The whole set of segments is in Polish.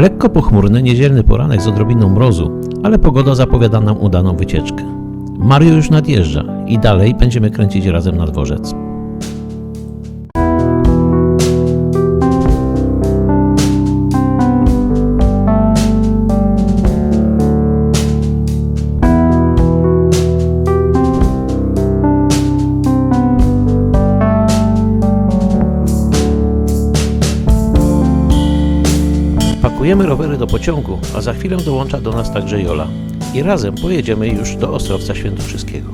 Lekko pochmurny, niedzielny poranek z odrobiną mrozu, ale pogoda zapowiada nam udaną wycieczkę. Mario już nadjeżdża i dalej będziemy kręcić razem na dworzec. Pakujemy rowery do pociągu, a za chwilę dołącza do nas także Jola. I razem pojedziemy już do Ostrowca Świętokrzyskiego.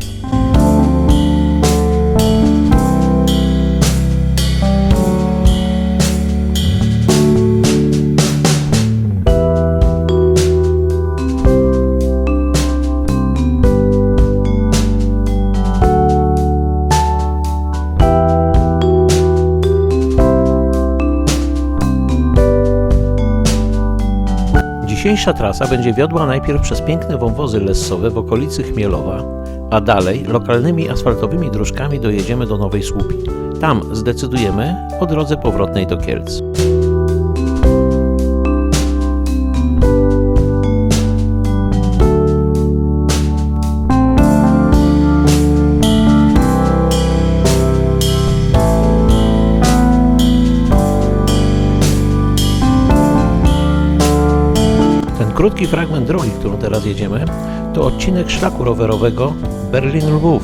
Dzisiejsza trasa będzie wiodła najpierw przez piękne wąwozy lessowe w okolicy Chmielowa, a dalej lokalnymi asfaltowymi dróżkami dojedziemy do Nowej Słupi. Tam zdecydujemy o drodze powrotnej do Kielc. Krótki fragment drogi, którą teraz jedziemy, to odcinek szlaku rowerowego Berlin-Lwów.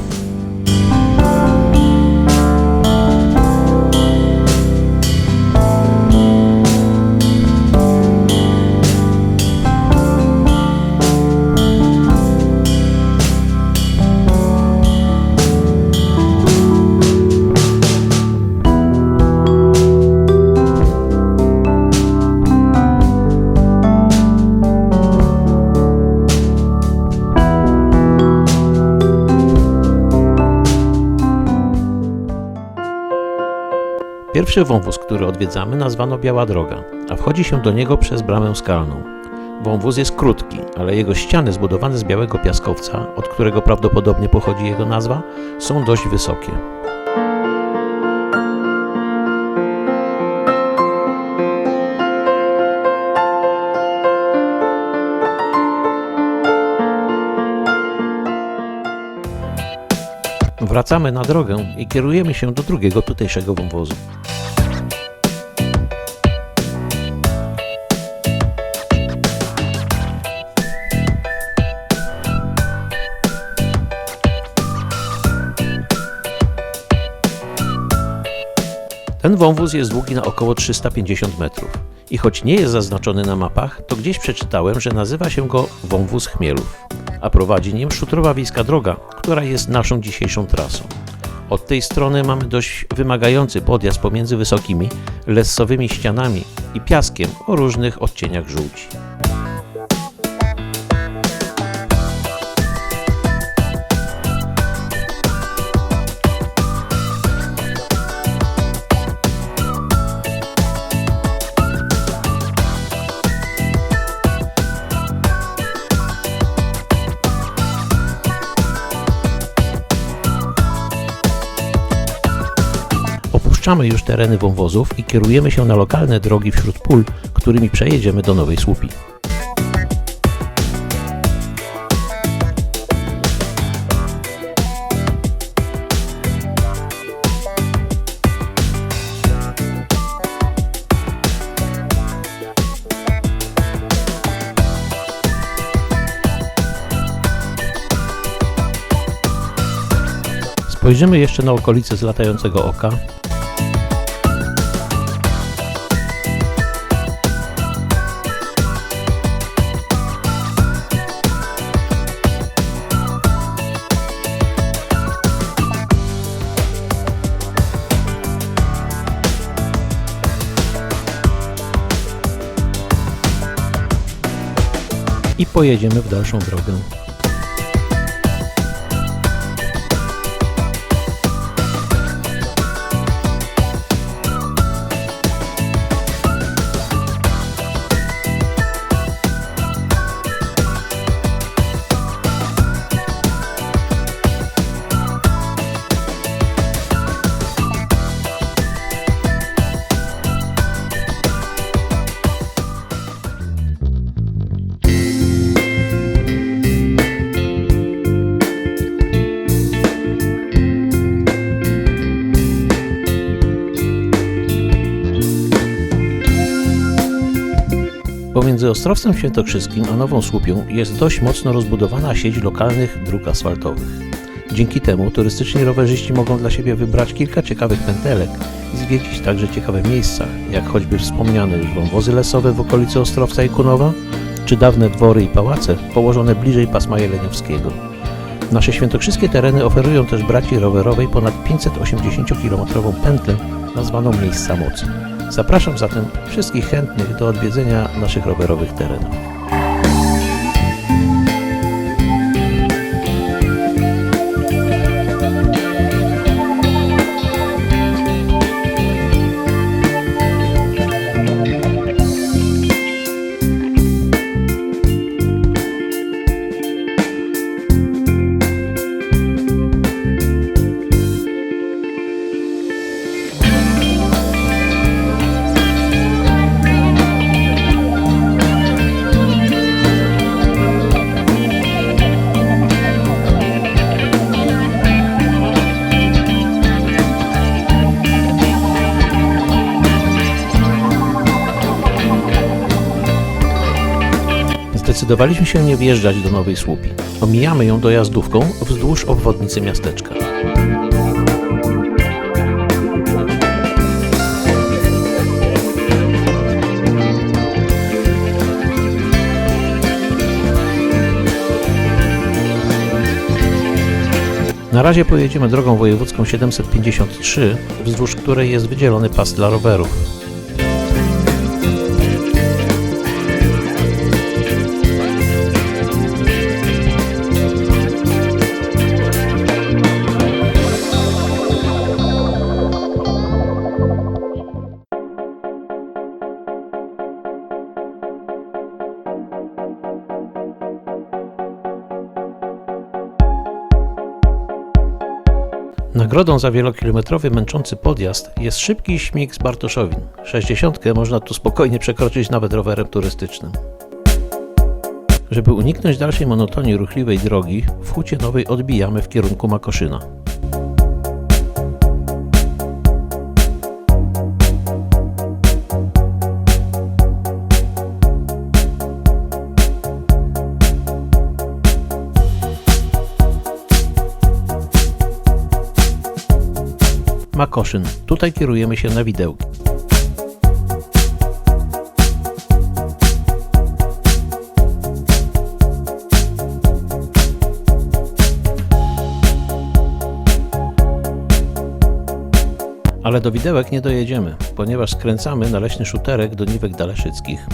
Pierwszy wąwóz, który odwiedzamy, nazwano Biała Droga, a wchodzi się do niego przez bramę skalną. Wąwóz jest krótki, ale jego ściany zbudowane z białego piaskowca, od którego prawdopodobnie pochodzi jego nazwa, są dość wysokie. Wracamy na drogę i kierujemy się do drugiego tutejszego wąwozu. Ten wąwóz jest długi na około 350 metrów i choć nie jest zaznaczony na mapach, to gdzieś przeczytałem, że nazywa się go wąwóz Chmielów, a prowadzi nim Szutrowa Wiejska Droga, która jest naszą dzisiejszą trasą. Od tej strony mamy dość wymagający podjazd pomiędzy wysokimi, lessowymi ścianami i piaskiem o różnych odcieniach żółci. Opuszczamy już tereny wąwozów i kierujemy się na lokalne drogi wśród pól, którymi przejedziemy do Nowej Słupi. Spojrzymy jeszcze na okolice z latającego oka. Pojedziemy w dalszą drogę. Ostrowcem Świętokrzyskim a Nową Słupią jest dość mocno rozbudowana sieć lokalnych dróg asfaltowych. Dzięki temu turystyczni rowerzyści mogą dla siebie wybrać kilka ciekawych pętelek i zwiedzić także ciekawe miejsca, jak choćby wspomniane już wąwozy lesowe w okolicy Ostrowca i Kunowa, czy dawne dwory i pałace położone bliżej pasma jeleniowskiego. Nasze świętokrzyskie tereny oferują też braci rowerowej ponad 580-kilometrową pętlę nazwaną Miejsca Mocy. Zapraszam zatem wszystkich chętnych do odwiedzenia naszych rowerowych terenów. Zdecydowaliśmy się nie wjeżdżać do Nowej Słupi. Omijamy ją dojazdówką wzdłuż obwodnicy miasteczka. Na razie pojedziemy drogą wojewódzką 753, wzdłuż której jest wydzielony pas dla rowerów. Nagrodą za wielokilometrowy męczący podjazd jest szybki śmig z Bartoszowin. 60 można tu spokojnie przekroczyć nawet rowerem turystycznym. Żeby uniknąć dalszej monotonii ruchliwej drogi, w Hucie Nowej odbijamy w kierunku Makoszyna. Makoszyn. Tutaj kierujemy się na widełki. Ale do widełek nie dojedziemy, ponieważ skręcamy na leśny szuterek do Niwek Daleszyckich.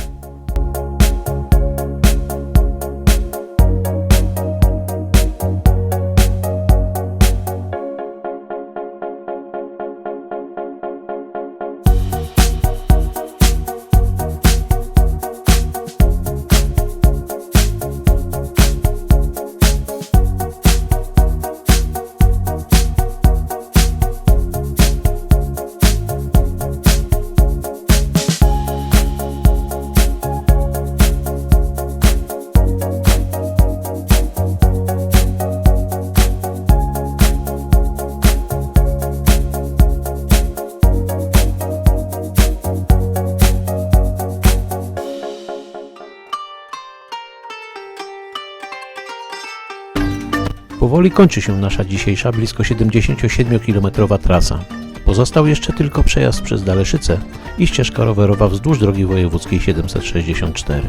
Powoli kończy się nasza dzisiejsza blisko 77-kilometrowa trasa. Pozostał jeszcze tylko przejazd przez Daleszyce i ścieżka rowerowa wzdłuż drogi wojewódzkiej 764.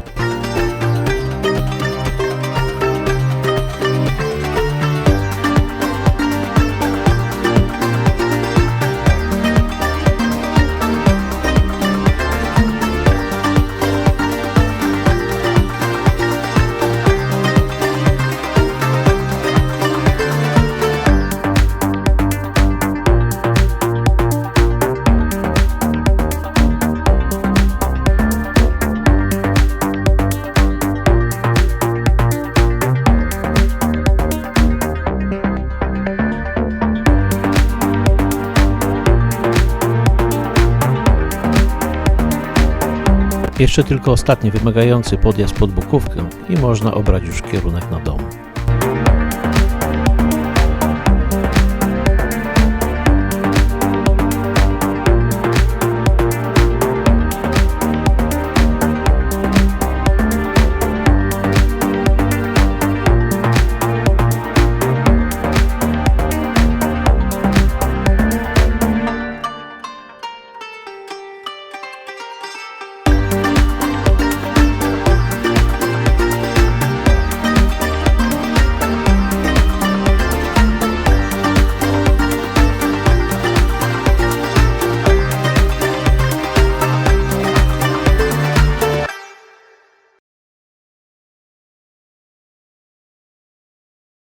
Jeszcze tylko ostatni wymagający podjazd pod Bukówkę i można obrać już kierunek na dom.